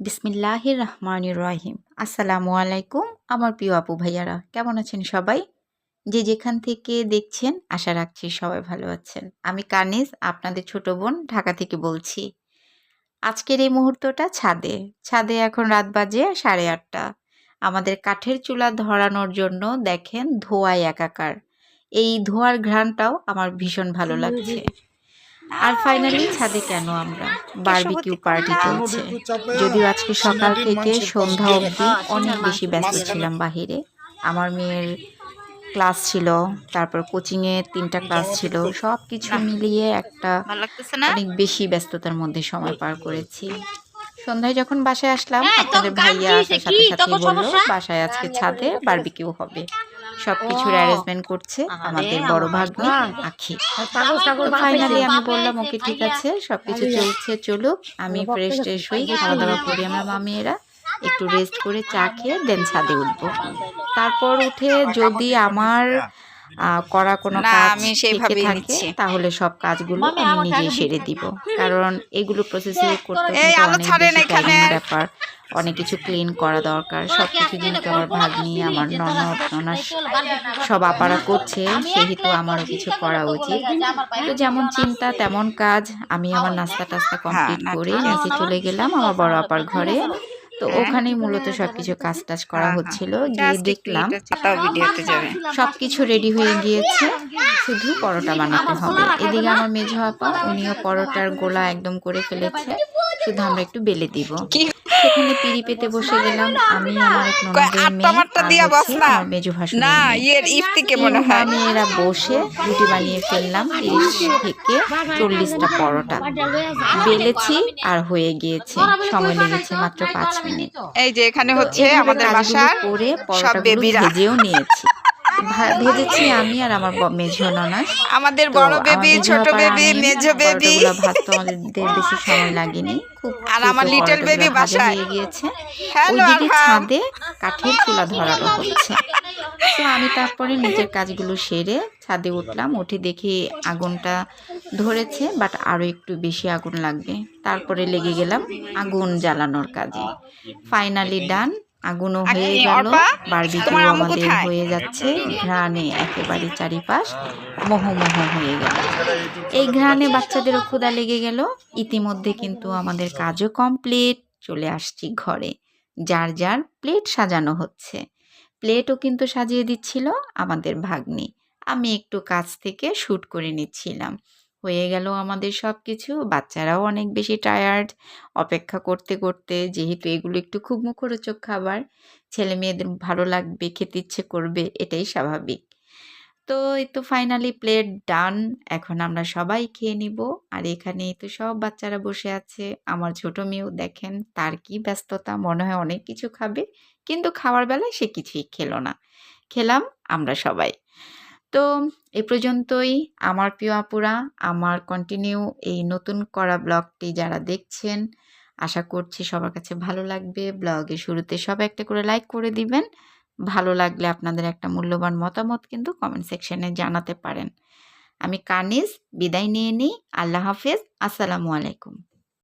বিসমিল্লাহির রহমানির রহিম। আসসালামু আলাইকুম আমার প্রিয় আপু ভাইয়ারা কেমন আছেন সবাই? যে যেখান থেকে দেখছেন আশা রাখছি সবাই ভালো আছেন। আমি কানিজ আপনাদের ছোট বোন ঢাকা থেকে বলছি। আজকের এই মুহূর্তটা ছাদে। ছাদে এখন রাত বাজে সাড়ে আটটা। আমাদের কাঠের চুলা ধরানোর জন্য দেখেন ধোঁয়ায় একাকার। এই ধোঁয়ার ঘ্রাণটাও আমার ভীষণ ভালো লাগছে। আর ফাইনালি ছাদে কেন আমরা? বারবিকিউ পার্টি চলছে। যদিও আজকে সকাল থেকে সন্ধ্যা অবধি অনেক বেশি ব্যস্ত ছিলাম বাহিরে। আমার মেয়ের ক্লাস ছিল তারপর কোচিংয়ে তিনটা ক্লাস ছিল সব কিছু মিলিয়ে একটা অনেক বেশি ব্যস্ততার মধ্যে সময় পার করেছি। সন্ধ্যায় যখন বাসায় আসলাম আপনাদের ভাইয়া আসার সাথে সাথে বলল বাসায় আজকে ছাদে বারবিকিউ হবে। সবকিছুর অ্যারেঞ্জমেন্ট করছে আমাদের বড় ভাগ্নি আখি ফাইনালি আমি বললাম ওকে ঠিক আছে সবকিছু চলছে চলুক আমি ফ্রেশ ট্রেশ হই খাওয়া দাওয়া করি আমরা মামিয়েরা একটু রেস্ট করে চা খেয়ে দেন ছাদে উঠবো তারপর উঠে যদি আমার আহ, করা কোনো কাজ আমি থেকে তাহলে সব কাজগুলো আমি নিজেই সেরে দিব কারণ এগুলো প্রসেসিং করতে অনেক ব্যাপার অনেক কিছু ক্লিন করা দরকার। সব কিছু যেহেতু আমার ভাগ্নি আমার ননদ ননাস সব আপারা করছে সেহেতু আমারও কিছু করা উচিত। তো যেমন চিন্তা তেমন কাজ আমি আমার নাস্তা টাস্তা কমপ্লিট করে ঠিক নিচে চলে গেলাম আমার বড় আপার ঘরে। তো ওখানেই মূলত সবকিছু কাজ টাজ করা হ্যাঁ, হচ্ছিল হ্যাঁ। গিয়ে দেখলাম। সবকিছু রেডি হয়ে গিয়েছে শুধু পরোটা বানাতে হবে। এদিকে আমার মেঝো আপা উনিও পরোটার গোলা একদম করে ফেলেছে শুধু আমরা একটু বেলে দিব সেখানে পিড়ি পেতে বসে গেলাম আমি আমার এক ননদের মেজো ভাসুর না ইয়ের ইফতিকে মনে হয় মেয়েরা বসে রুটি বানিয়ে ফেললাম তিরিশ থেকে চল্লিশটা পরোটা বেলেছি আর হয়ে গিয়েছে সময় লেগেছে মাত্র পাঁচ মিনিট এই যে এখানে হচ্ছে আমাদের বাসার করে সব বেবিরা ভেজেও নিয়েছি ভেজেছি আমি আর আমার মেঝো ননাস আমাদের বড় বেবি মেঝো ছোট বেবি মেজো বেবি পরোটাগুলো ভাজতে আমাদের বেশি সময় লাগেনি। খুব আর আমার পরোটাগুলো baby বাসায়। হয়ে গিয়েছে। হ্যালো ওইদিকে ছাদে কাঠের চুলা ধরানো হচ্ছে তো আমি তারপরে নিজের কাজগুলো সেরে ছাদে উঠলাম। উঠে দেখি আগুনটা ধরেছে বাট আরও একটু বেশি আগুন লাগবে। তারপরে লেগে গেলাম আগুন জ্বালানোর কাজে। ফাইনালি ডান আগুনও হয়ে গেল। বারবিকিউ আমাদের হয়ে যাচ্ছে। ঘ্রাণে একেবারে চারিপাশ মোহমোহ হয়ে গেল। এই ঘ্রাণে বাচ্চাদেরও ক্ষুধা লেগে গেল। ইতিমধ্যে কিন্তু আমাদের কাজও কমপ্লিট। চলে আসছি ঘরে। যার যার প্লেট সাজানো হচ্ছে। প্লেটও কিন্তু সাজিয়ে দিচ্ছিল আমাদের ভাগ্নি। আমি একটু কাছ থেকে শ্যুট করে নিচ্ছিলাম। হয়ে গেল আমাদের সব কিছু বাচ্চারাও অনেক বেশি টায়ার্ড অপেক্ষা করতে করতে, যেহেতু এগুলো একটু খুব মুখরোচক খাবার ছেলে মেয়েদের ভালো লাগবে, খেতে ইচ্ছে করবে, এটাই স্বাভাবিক। তো এই তো ফাইনালি প্লেট ডান এখন আমরা সবাই খেয়ে নিব। আর এখানে তো সব বাচ্চারা বসে আছে। আমার ছোট মেয়েও দেখেন, তার কি ব্যস্ততা, মনে হয় অনেক কিছু খাবে। কিন্তু খাওয়ার বেলায় সে কিছুই খেলো না। খেলাম আমরা সবাই। তো এ পর্যন্তই। আমার প্রিয় আপুরা, আমার কন্টিনিউ এই নতুন করা ব্লগটি যারা দেখছেন, আশা করছি সবার কাছে ভালো লাগবে। ব্লগের শুরুতে সবাই একটা করে লাইক করে দিবেন। ভালো লাগলে আপনাদের একটা মূল্যবান মতামত কিন্তু কমেন্ট সেকশনে জানাতে পারেন। আমি কানিজ বিদায় নিয়ে নিই। আল্লাহ হাফেজ। আসসালামু আলাইকুম।